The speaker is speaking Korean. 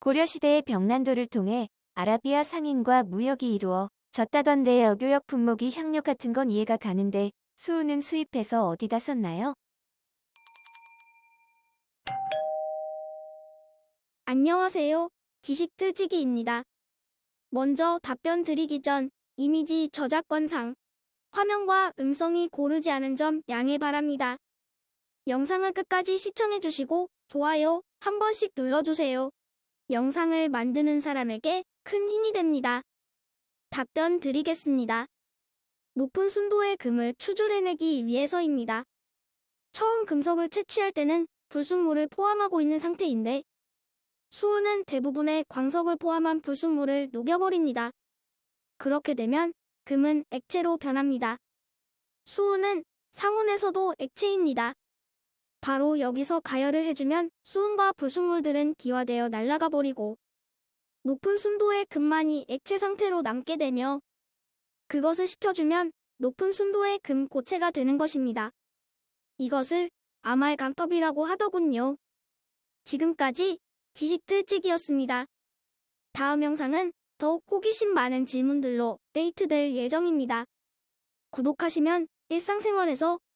고려시대의 병난도를 통해 아라비아 상인과 무역이 이루어 졌다던 데 어교역 품목이 향료 같은 건 이해가 가는데 수은은 수입해서 어디다 썼나요? 안녕하세요. 지식틀지기입니다. 먼저 답변 드리기 전 이미지 저작권상 화면과 음성이 고르지 않은 점 양해 바랍니다. 영상을 끝까지 시청해주시고 좋아요 한 번씩 눌러주세요. 영상을 만드는 사람에게 큰 힘이 됩니다. 답변 드리겠습니다. 높은 순도의 금을 추출해내기 위해서입니다. 처음 금속을 채취할 때는 불순물을 포함하고 있는 상태인데 수은은 대부분의 광석을 포함한 불순물을 녹여버립니다. 그렇게 되면 금은 액체로 변합니다. 수은은 상온에서도 액체입니다. 바로 여기서 가열을 해주면 수은과 불순물들은 기화되어 날아가 버리고 높은 순도의 금만이 액체 상태로 남게 되며 그것을 식혀주면 높은 순도의 금 고체가 되는 것입니다. 이것을 아말감법이라고 하더군요. 지금까지 지식틀찍이었습니다. 다음 영상은 더욱 호기심 많은 질문들로 데이트될 예정입니다. 구독하시면 일상생활에서